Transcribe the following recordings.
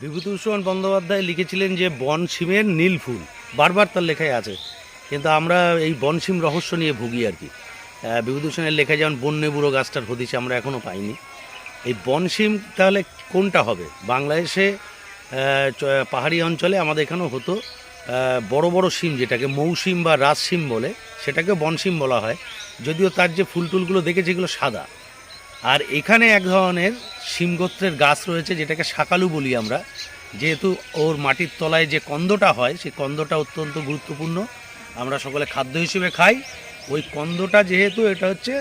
বিভূতিভূষণ বন্দ্যোপাধ্যায় লিখেছিলেন যে, বন সিমের নীল ফুল। বারবার তার লেখায় আছে। কিন্তু আমরা এই বন সিম রহস্য নিয়ে ভুগি আর কি। বিভূতিভূষণের লেখা যেমন বন্যে বুড়ো গাছটার হদিছে আমরা এখনও পাইনি। এই বন সিম তাহলে কোনটা হবে? বাংলাদেশে পাহাড়ি অঞ্চলে আমাদের এখানেও হতো। বড় বড় সিম যেটাকে মৌসিম বা রাজ সিম বলে সেটাকে বনসিম বলা হয়। যদিও তার যে ফুল টুলগুলো দেখেছি, এগুলো সাদা। আর এখানে এক ধরনের শিমগোত্রের গাছ রয়েছে যেটাকে শাকালু বলি আমরা। যেহেতু ওর মাটির তলায় যে কন্দটা হয় সেই কন্দটা অত্যন্ত গুরুত্বপূর্ণ। আমরা সকলে খাদ্য হিসেবে খাই। ওই কন্দটা যেহেতু এটা হচ্ছে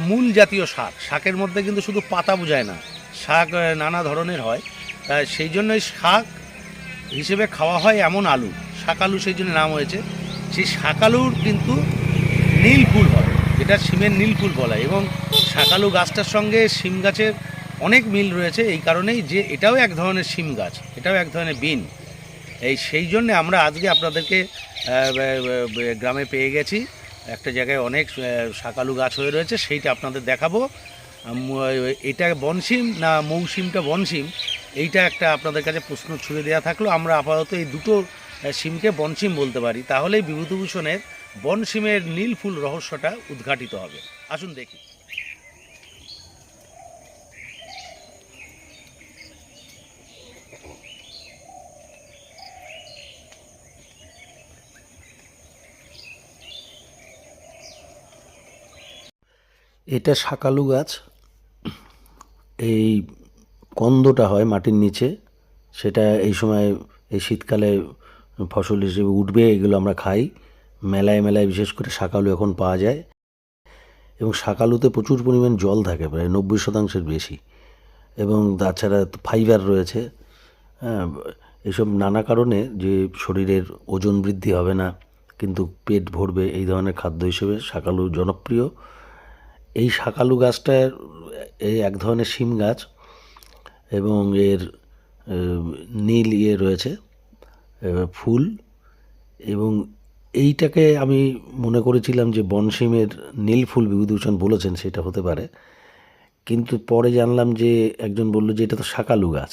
মূল জাতীয় শাক। শাকের মধ্যে কিন্তু শুধু পাতা বোঝায় না শাক নানা ধরনের হয়। আহ, সেই জন্যই শাক হিসেবে খাওয়া হয় এমন আলু। শাকালু সেই জন্য নাম হয়েছে। সেই শাকালুর কিন্তু নীল ফুল হয় যেটা সিমের নীল ফুল বলা। এবং শাকালু গাছটার সঙ্গে সিম গাছের অনেক মিল রয়েছে, এই কারণেই যে এটাও এক ধরনের সিম গাছ, এটাও এক ধরনের বিন। এই সেই জন্য আমরা আজকে আপনাদেরকে গ্রামে পেয়ে গেছি। একটা জায়গায় অনেক শাকালু গাছ হয়ে রয়েছে, সেইটা আপনাদের দেখাবো। এটা বনসিম না মৌসিমটা বনসিম এইটা একটা আপনাদের কাছে প্রশ্ন ছুড়ে দেওয়া থাকল। আমরা আপাতত এই দুটো সিমকে বনসিম বলতে পারি। তাহলেই বিভূতিভূষণের বনসিমের নীল ফুল রহস্যটা উদ্ঘাটিত হবে। আসুন দেখি। এটা শাকালু গাছ। এই কন্দটা হয় মাটির নিচে। সেটা এই সময়, এই শীতকালে ফসল হিসেবে উঠবে, এগুলো আমরা খাই। মেলায় মেলায় বিশেষ করে শাকালু এখন পাওয়া যায়। এবং শাকালুতে প্রচুর পরিমাণ জল থাকে, প্রায় নব্বই শতাংশের বেশি। এবং তাছাড়া ফাইবার রয়েছে। হ্যাঁ এসব নানা কারণে যে শরীরের ওজন বৃদ্ধি হবে না, কিন্তু পেট ভরবে, এই ধরনের খাদ্য হিসেবে শাকালু জনপ্রিয়। এই শাকালু গাছটার এই এক ধরনের শিম গাছ এবং এর নীল ইয়ে রয়েছে ফুল এবং এইটাকে আমি মনে করেছিলাম যে বনসিমের নীল ফুল বিভূতিভূষণ বলেছেন, সেটা হতে পারে। কিন্তু পরে জানলাম যে একজন বলল যে এটা তো শাকালু গাছ।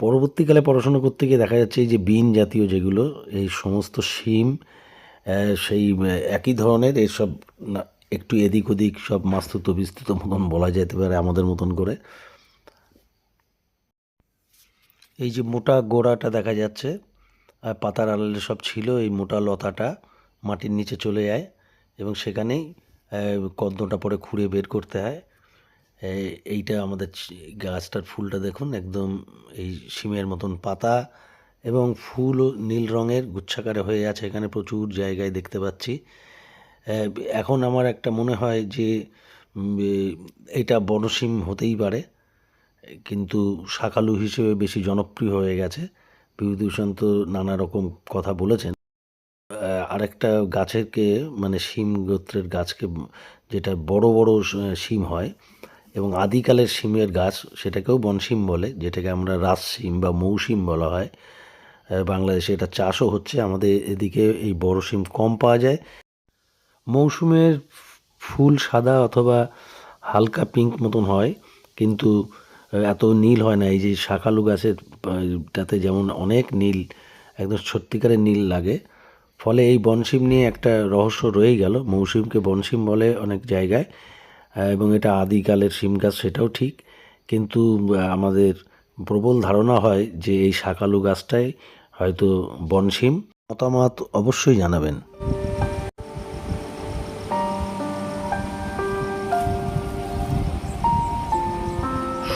পরবর্তীকালে পড়াশোনা করতে গিয়ে দেখা যাচ্ছে এই যে বিন জাতীয় যেগুলো, এই সমস্ত শিম সেই একই ধরনের, এসব না একটু এদিক ওদিক সব মাস্তুত বিস্তৃত মতন বলা যেতে পারে আমাদের মতন করে। এই যে মোটা গোড়াটা দেখা যাচ্ছে, আর পাতার আড়ালে সব ছিল এই মোটা লতাটা, মাটির নিচে চলে যায় এবং সেখানেই কদ্মটা পরে খুঁড়ে বের করতে হয়। এইটা আমাদের গাছটার ফুলটা দেখুন, একদম এই সিমের মতন পাতা এবং ফুলও নীল রঙের গুচ্ছাকারে হয়ে আছে। এখানে প্রচুর জায়গায় দেখতে পাচ্ছি। এখন আমার একটা মনে হয় যে এটা বনসিম হতেই পারে, কিন্তু শাকালু হিসেবে বেশি জনপ্রিয় হয়ে গেছে। বিভূতিভূষণ তো নানা রকম কথা বলেছেন। আরেকটা গাছেরকে মানে শিম গোত্রের গাছকে, যেটা বড় বড় শিম হয়, এবং আদিকালের শিমের গাছ সেটাকেও বনশিম বলে, যেটাকে আমরা রাজ শিম বা মৌসিম বলা হয়। বাংলাদেশে এটা চাষও হচ্ছে। আমাদের এদিকে এই বড় শিম কম পাওয়া যায়। মৌসুমের ফুল সাদা অথবা হালকা পিঙ্ক মতন হয়, কিন্তু এত নীল হয় না। এই যে শাকালু গাছের টাতে যেমন অনেক নীল, একদম সত্যিকারের নীল লাগে। ফলে এই বনসিম নিয়ে একটা রহস্য রয়েই গেল। মৌসুমকে বনসিম বলে অনেক জায়গায় এবং এটা আদিকালের শিম গাছ, সেটাও ঠিক। কিন্তু আমাদের প্রবল ধারণা হয় যে এই শাকালু গাছটাই হয়তো বনসিম। মতামত অবশ্যই জানাবেন।